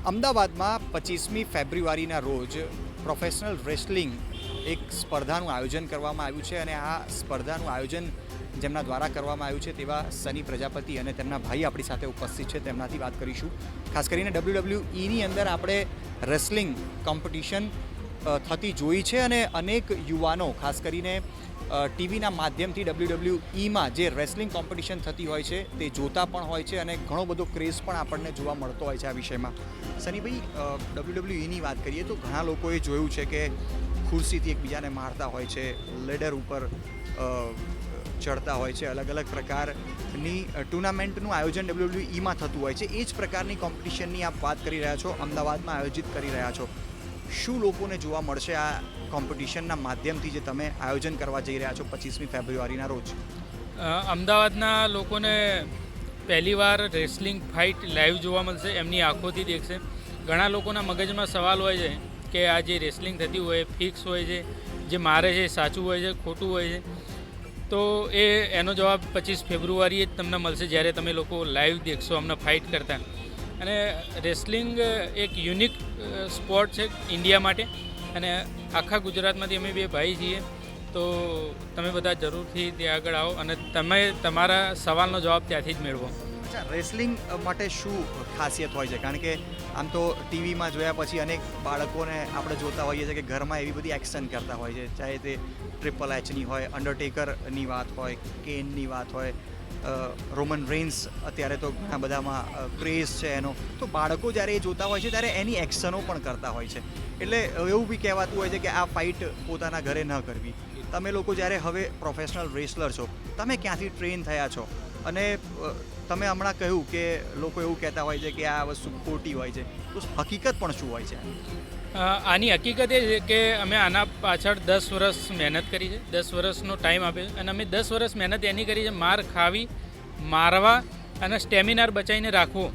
અમદાવાદમાં પચીસમી ફેબ્રુઆરીના રોજ professional wrestling એક સ્પર્ધાનું આયોજન કરવામાં આવ્યું છે અને આ સ્પર્ધાનું આયોજન જેમના દ્વારા કરવામાં આવ્યું છે તેવા સની પ્રજાપતિ અને તેમના ભાઈ આપણી સાથે ઉપસ્થિત છે, તેમનાથી વાત કરીશું. ખાસ કરીને ડબલ્યુ ની અંદર આપણે રેસલિંગ કોમ્પિટિશન થતી જોઈ છે અને અનેક યુવાનો, ખાસ કરીને ટીવીના માધ્યમથી ડબલ્યુ ઈમાં જે રેસલિંગ કોમ્પિટિશન થતી હોય છે, તે જોતા પણ હોય છે અને ઘણો બધો ક્રેઝ પણ આપણને જોવા મળતો હોય છે આ વિષયમાં. સનીભાઈ ડબલ્યુ ઈની વાત કરીએ તો ઘણા લોકોએ જોયું છે કે ખુરશીથી એકબીજાને મારતા હોય છે, લેડર ઉપર ચડતા હોય છે, અલગ અલગ પ્રકારની ટુર્નામેન્ટનું આયોજન ડબલ્યુ ઈમાં થતું હોય છે. એ જ પ્રકારની કોમ્પિટિશનની આપ વાત કરી રહ્યા છો, અમદાવાદમાં આયોજિત કરી રહ્યા છો. શું લોકોને જોવા મળશે આ કોમ્પિટિશનના માધ્યમથી જે તમે આયોજન કરવા જઈ રહ્યા છો પચીસમી ફેબ્રુઆરીના રોજ? અમદાવાદના લોકોને પહેલીવાર રેસલિંગ ફાઇટ લાઈવ જોવા મળશે, એમની આંખોથી દેખશે. ઘણા લોકોના મગજમાં સવાલ હોય છે કે આ જે રેસલિંગ થતી હોય, ફિક્સ હોય છે, જે મારે છે સાચું હોય છે, ખોટું હોય છે. તો એ, એનો જવાબ પચીસ ફેબ્રુઆરીએ જ તમને મળશે જ્યારે તમે લોકો લાઈવ દેખશો અમને ફાઇટ કરતા. અને રેસલિંગ એક યુનિક સ્પોર્ટ છે ઇન્ડિયા માટે. અને આખા ગુજરાતમાંથી અમે બે ભાઈ છીએ. તો તમે બધા જરૂરથી ત્યાં આગળ આવો અને તમે તમારા સવાલનો જવાબ ત્યાંથી જ મેળવો. રેસલિંગ માટે શું ખાસિયત હોય છે? કારણ કે આમ તો ટીવીમાં જોયા પછી અનેક બાળકોને આપણે જોતા હોઈએ છીએ કે ઘરમાં એવી બધી એક્શન કરતા હોય છે. ચાહે તે ટ્રિપલ એચની હોય અંડરટેકરની વાત હોય કેનની વાત હોય રોમન રેન્સ અત્યારે તો ઘણા બધામાં ક્રેઝ છે એનો. તો બાળકો જ્યારે એ જોતા હોય છે, ત્યારે એની એક્શનો પણ કરતા હોય છે. એટલે એવું બી કહેવાતું હોય છે કે આ ફાઇટ પોતાના ઘરે ન કરવી. તમે લોકો જ્યારે હવે પ્રોફેશનલ રેસલર છો, તમે ક્યાંથી ટ્રેન થયા છો? અને તમે હમણાં કહ્યું કે લોકો એવું કહેતા હોય છે કે આ વસ્તુ ખોટી હોય છે. તો હકીકત પણ શું હોય છે? આની હકીકત એ છે કે અમે આના પાછળ દસ વર્ષ મહેનત કરી છે. દસ વર્ષનો ટાઈમ આપ્યો છે. અને અમે દસ વર્ષ મહેનત એની કરી છે માર ખાવી, મારવા અને સ્ટેમિનાર બચાવીને રાખવો.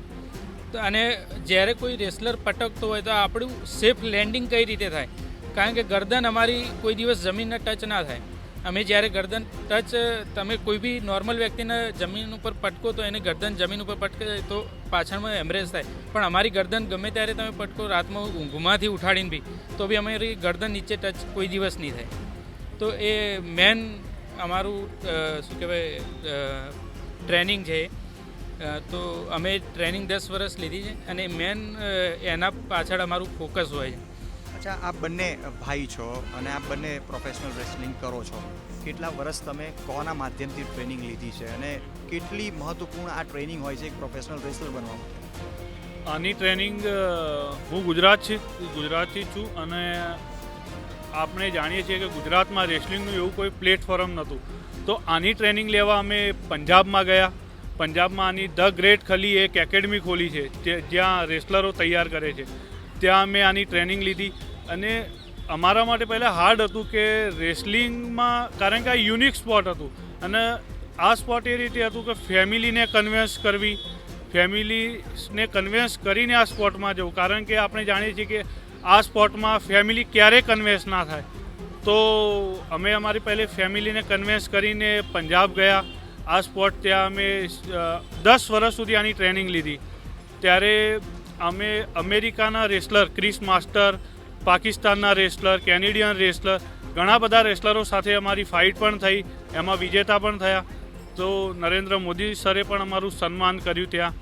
તો અને જ્યારે કોઈ રેસલર પટકતો હોય તો આપણું સેફ લેન્ડિંગ કઈ રીતે થાય? કારણ કે ગરદન અમારી કોઈ દિવસ જમીનને ટચ ના થાય. અમે જ્યારે ગરદન ટચ, તમે કોઈ બી નોર્મલ વ્યક્તિને જમીન ઉપર પટકો તો એને ગરદન જમીન ઉપર પટકે તો પાછળમાં એમરેજ થાય. પણ અમારી ગરદન ગમે ત્યારે તમે પટકો રાતમાં ઊંઘમાંથી ઉઠાડીને બી, તો બી અમારી ગરદન નીચે ટચ કોઈ દિવસ નહીં થાય. તો એ મેન અમારું શું કહેવાય ટ્રેનિંગ છે તો અમે ટ્રેનિંગ દસ વર્ષ લીધી છે અને મેન એના પાછળ અમારું ફોકસ હોય છે. અચ્છા, આપ બંને ભાઈ છો અને આપ બંને પ્રોફેશનલ રેસલિંગ કરો છો. કેટલા વર્ષ તમે કોના માધ્યમથી ટ્રેનિંગ લીધી છે અને કેટલી મહત્વપૂર્ણ આ ટ્રેનિંગ હોય છે એક પ્રોફેશનલ રેસલર બનવા માટે? આની ટ્રેનિંગ હું હું ગુજરાતથી ગુજરાતથી છું અને આપણે જાણીએ છીએ કે ગુજરાતમાં રેસલિંગનું એવું કોઈ પ્લેટફોર્મ નહોતું. તો આની ટ્રેનિંગ લેવા અમે પંજાબમાં ગયા. પંજાબમાં આની ધ ગ્રેટ ખલી એક એકેડમી ખોલી છે જ્યાં રેસલરો તૈયાર કરે છે. ત્યાં અમે આની ટ્રેનિંગ લીધી. અને અમારા માટે પહેલાં હાર્ડ હતું કે રેસલિંગમાં કારણ કે આ યુનિક સ્પોટ હતું. અને આ સ્પોટ એ રીતે હતું કે ફેમિલીને કન્વિન્સ કરવી ફેમિલીને કન્વિન્સ કરીને આ સ્પોટમાં જવું. કારણ કે આપણે જાણીએ છીએ કે આ સ્પોટમાં ફેમિલી ક્યારેય કન્વિન્સ ના થાય. તો અમે અમારી પહેલે ફેમિલીને કન્વિન્સ કરીને પંજાબ ગયા. આ સ્પોટ ત્યાં અમે દસ વર્ષ સુધી આની ટ્રેનિંગ લીધી. ત્યારે અમે અમેરિકાના રેસલર ક્રિસ માસ્ટર પાકિસ્તાનના રેસલર, કેનેડિયન રેસલર, ઘણા બધા રેસલરો સાથે અમારી ફાઇટ પણ થઈ, એમાં વિજેતા પણ થયા. તો નરેન્દ્ર મોદી સરે પણ અમારું સન્માન કર્યું ત્યાં.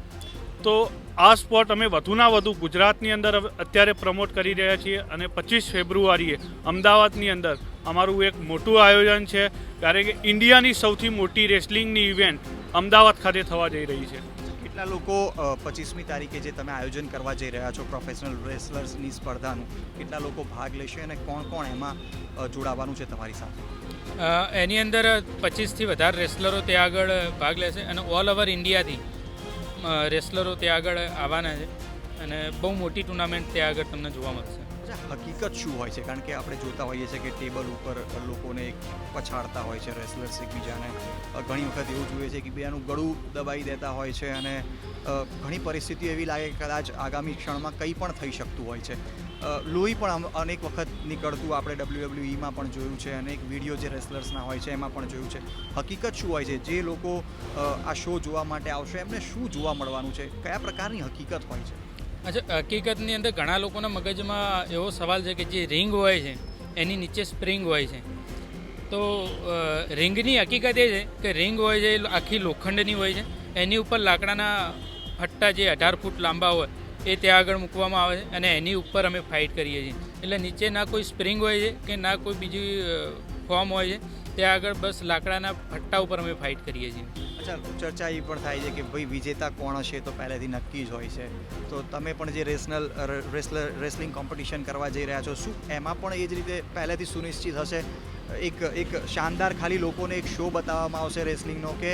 તો આ સ્પોર્ટ અમે વધુના વધુ ગુજરાતની અંદર અત્યારે પ્રમોટ કરી રહ્યા છીએ અને પચીસ ફેબ્રુઆરીએ અમદાવાદની અંદર અમારું એક મોટું આયોજન છે, કારણ કે ઇન્ડિયાની સૌથી મોટી રેસલિંગની ઇવેન્ટ અમદાવાદ ખાતે થવા જઈ રહી છે. કેટલા લોકો પચીસમી તારીખે જે તમે આયોજન કરવા જઈ રહ્યા છો પ્રોફેશનલ રેસલર્સની સ્પર્ધાનું, કેટલા લોકો ભાગ લેશે અને કોણ કોણ એમાં જોડાવાનું છે તમારી સાથે? એની અંદર પચીસથી વધારે રેસલરો ત્યાં આગળ ભાગ લેશે અને ઓલ ઓવર ઇન્ડિયાથી રેસલરો ત્યાં આગળ આવવાના છે. અને બહુ મોટી ટુર્નામેન્ટ ત્યાં આગળ તમને જોવા મળશે. હકીકત શું હોય છે? કારણ કે આપણે જોતા હોઈએ છીએ કે ટેબલ ઉપર લોકોને પછાડતા હોય છે રેસલર્સ એકબીજાને. ઘણી વખત એવું જોઈએ છે કે બીજાનું ગળું દબાઈ દેતા હોય છે અને ઘણી પરિસ્થિતિ એવી લાગે કે કદાચ આગામી ક્ષણમાં કંઈ પણ થઈ શકતું હોય છે. લોહી પણ અનેક વખત નીકળતું આપણે ડબલ્યુ ઈમાં પણ જોયું છે અનેક વીડિયો જે રેસલર્સના હોય છે એમાં પણ જોયું છે. હકીકત શું હોય છે? જે લોકો આ શો જોવા માટે આવશે, એમને શું જોવા મળવાનું છે? કયા પ્રકારની હકીકત હોય છે? અચ્છા હકીકતની અંદર ઘણા લોકોના મગજમાં એવો સવાલ છે કે જે રિંગ હોય છે, એની નીચે સ્પ્રિંગ હોય છે. તો રિંગની હકીકત એ છે કે રિંગ હોય છે, એ આખી લોખંડની હોય છે. એની ઉપર લાકડાના ફટ્ટા જે અઢાર ફૂટ લાંબા હોય, એ ત્યાં આગળ મૂકવામાં આવે છે અને એની ઉપર અમે ફાઇટ કરીએ છીએ. એટલે નીચે ના કોઈ સ્પ્રિંગ હોય છે કે ના કોઈ બીજી ફોર્મ હોય છે, ત્યાં આગળ બસ લાકડાના ફટ્ટા ઉપર અમે ફાઇટ કરીએ છીએ. ચર્ચા એ પણ થાય છે કે ભાઈ વિજેતા કોણ હશે તો પહેલેથી નક્કી જ હોય છે. તો તમે પણ જે રેસનલ રેસલર રેસલિંગ કોમ્પિટિશન કરવા જઈ રહ્યા છો, શું એમાં પણ એ જ રીતે પહેલેથી સુનિશ્ચિત હશે? એક એક શાનદાર ખાલી લોકોને એક શો બતાવવામાં આવશે રેસલિંગનો કે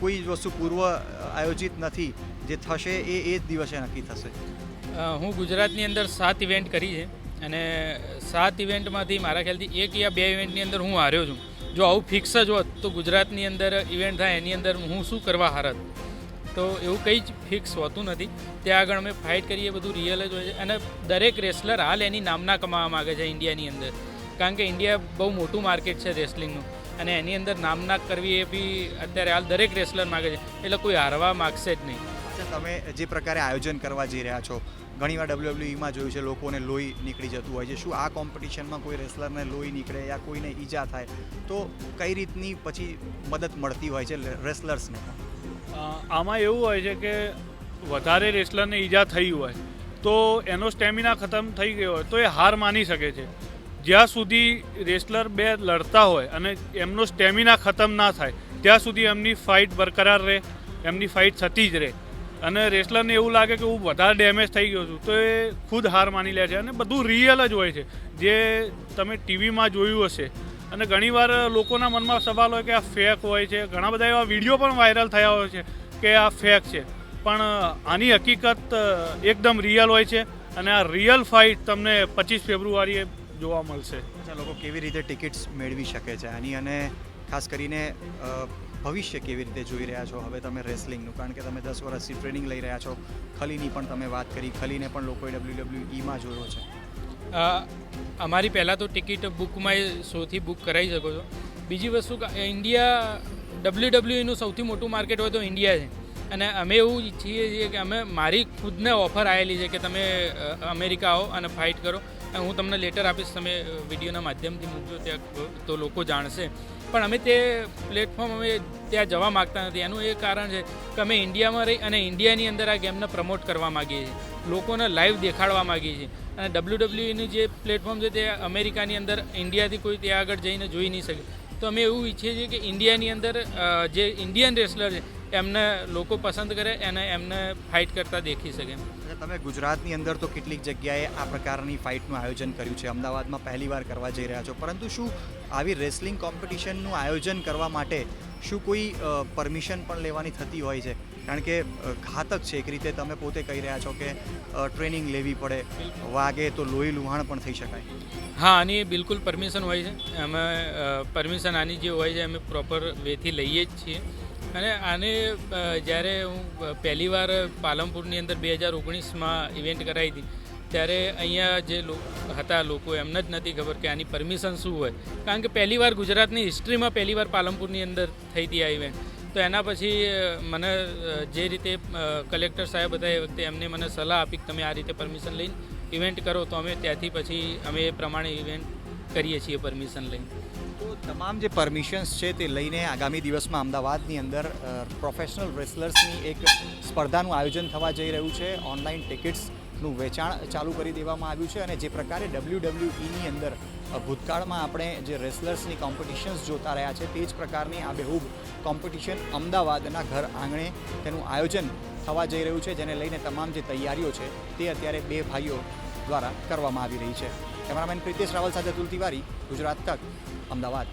કોઈ જ વસ્તુ પૂર્વ આયોજિત નથી, જે થશે એ એ જ દિવસે નક્કી થશે? હું ગુજરાતની અંદર સાત ઇવેન્ટ કરી છે અને સાત ઇવેન્ટમાંથી મારા ખ્યાલથી એક યા બે ઇવેન્ટની અંદર હું હાર્યો છું. જો આવું ફિક્સ જ હોત તો ગુજરાતની અંદર ઇવેન્ટ થાય, એની અંદર હું શું કરવા હારત? તો એવું કંઈ જ ફિક્સ હોતું નથી. ત્યાં આગળ અમે ફાઇટ કરીએ, બધું રિયલ જ હોય છે. અને દરેક રેસલર હાલ એની નામના કમાવા માગે છે ઇન્ડિયાની અંદર. કારણ કે ઇન્ડિયા બહુ મોટું માર્કેટ છે રેસલિંગનું અને એની અંદર નામના કરવી એ બી અત્યારે હાલ દરેક રેસલર માગે છે. એટલે કોઈ હારવા માગશે જ નહીં. અચ્છા તમે જે પ્રકારે આયોજન કરવા જઈ રહ્યા છો, ઘણીવાર ડબ્લ્યુડબ્લ્યુઈમાં જોયું છે, લોકોને લોહી નીકળી જતું હોય છે. શું આ કોમ્પિટિશનમાં કોઈ રેસલરને લોહી નીકળે યા કોઈને ઈજા થાય? તો કઈ રીતની પછી મદદ મળતી હોય છે રેસલર્સને આમાં એવું હોય છે કે વધારે રેસલરને ઈજા થઈ હોય, તો એનો સ્ટેમિના ખતમ થઈ ગયો હોય, તો એ હાર માની શકે છે. જ્યાં સુધી રેસલર બે લડતા હોય અને એમનો સ્ટેમિના ખતમ ના થાય, ત્યાં સુધી એમની ફાઇટ બરકરાર રહે, એમની ફાઇટ થતી જ રહે. અને રેસલરને એવું લાગે કે હું વધારે ડેમેજ થઈ ગયો છું, તો એ ખુદ હાર માની લે છે અને બધું રિયલ જ હોય છે. જે તમે ટીવીમાં જોયું હશે અને ઘણીવાર લોકોના મનમાં સવાલ હોય કે આ ફેક હોય છે. ઘણા બધા એવા વીડિયો પણ વાયરલ થયા હોય છે કે આ ફેક છે. પણ આની હકીકત એકદમ રિયલ હોય છે અને આ રિયલ ફાઇટ તમને પચીસ ફેબ્રુઆરીએ જોવા મળશે. લોકો કેવી રીતે ટિકિટ્સ મેળવી શકે છે આની? અને ખાસ કરીને ભવિષ્ય કેવી રીતે જોઈ રહ્યા છો? હવે તમે રેસલિંગનું કારણ કે તમે દસ વર્ષથી ટ્રેનિંગ લઈ રહ્યા છો. ખલીની પણ તમે વાત કરી. ખલીને પણ લોકોએ ડબલ્યુ ઈમાં જોયો છે. અમારી પહેલાં તો ટિકિટ બુકમાં શોથી બુક કરાવી શકો છો. બીજી વસ્તુ ઇન્ડિયા ડબલ્યુ ડબલ્યુનું સૌથી મોટું માર્કેટ હોય તો ઇન્ડિયા છે. અને અમે એવું ઈચ્છીએ છીએ કે અમે, મારી ખુદને ઓફર આવેલી છે કે તમે અમેરિકા આવો અને ફાઇટ કરો. હું તમને લેટર આપીશ, તમે વિડીયોના માધ્યમથી મૂકજો, ત્યાં તો લોકો જાણશે. પણ અમે તે પ્લેટફોર્મ અમે ત્યાં જવા માગતા નથી. એનું એ કારણ છે કે અમે ઇન્ડિયામાં રહી અને ઇન્ડિયાની અંદર આ ગેમને પ્રમોટ કરવા માગીએ છીએ. લોકોને લાઈવ દેખાડવા માગીએ છીએ. અને ડબલ્યુ ડબલ્યુની જે પ્લેટફોર્મ છે તે અમેરિકાની અંદર ઇન્ડિયાથી કોઈ ત્યાં આગળ જઈને જોઈ નહીં શકે. તો અમે એવું ઈચ્છીએ છીએ કે ઇન્ડિયાની અંદર જે ઇન્ડિયન રેસલર છે એમને લોકો પસંદ કરે અને એમને ફાઇટ કરતા દેખી શકે. તમે ગુજરાતની અંદર તો કેટલીક જગ્યાએ આ પ્રકારની ફાઇટનું આયોજન કર્યું છે. અમદાવાદમાં પહેલીવાર કરવા જઈ રહ્યા છો. પરંતુ શું આવી રેસલિંગ કોમ્પિટિશનનું આયોજન કરવા માટે શું કોઈ પરમિશન પણ લેવાની થતી હોય છે? કારણ કે ઘાતક છે. એક રીતે તમે પોતે કહી રહ્યા છો કે ટ્રેનિંગ લેવી પડે. વાગે તો લોહી લુહાણ પણ થઈ શકાય. હા આની બિલકુલ પરમિશન હોય છે. અમે પરમિશન આની જે હોય છે અમે પ્રોપર વેથી લઈએ જ છીએ. અને આને જ્યારે હું પહેલી વાર પાલનપુરની અંદર બે હજાર ઓગણીસમાં ઇવેન્ટ કરાવી હતી, ત્યારે અહીંયા જે હતા લોકો, એમને જ નથી ખબર કે આની પરમિશન શું હોય. કારણ કે પહેલી વાર ગુજરાતની હિસ્ટ્રીમાં પહેલી વાર પાલનપુરની અંદર થઈ હતી આ ઇવેન્ટ તો એના પછી મને જે રીતે કલેક્ટર સાહેબ હતા એ વખતે એમને મને સલાહ આપી કે તમે આ રીતે પરમિશન લઈને ઇવેન્ટ કરો, તો અમે ત્યાંથી પછી, અમે એ પ્રમાણે ઇવેન્ટ કરીએ છીએ પરમિશન લઈને. તો તમામ જે પરમિશન્સ છે તે લઈને આગામી દિવસમાં અમદાવાદની અંદર પ્રોફેશનલ રેસલર્સની એક સ્પર્ધાનું આયોજન થવા જઈ રહ્યું છે. ઓનલાઈન ટિકિટ્સનું વેચાણ ચાલુ કરી દેવામાં આવ્યું છે અને જે પ્રકારે ડબલ્યુ ઈની અંદર ભૂતકાળમાં આપણે જે રેસલર્સની કોમ્પિટિશન્સ જોતા રહ્યા છે તે જ પ્રકારની આ બેહૂબ કોમ્પિટિશન અમદાવાદના ઘર આંગણે તેનું આયોજન થવા જઈ રહ્યું છે, જેને લઈને તમામ જે તૈયારીઓ છે તે અત્યારે બે ભાઈઓ દ્વારા કરવામાં આવી રહી છે. કેમેરામેન પ્રિતેશ રાવલ સાથે અતુલ તિવારી ગુજરાત તક અમદાવાદ.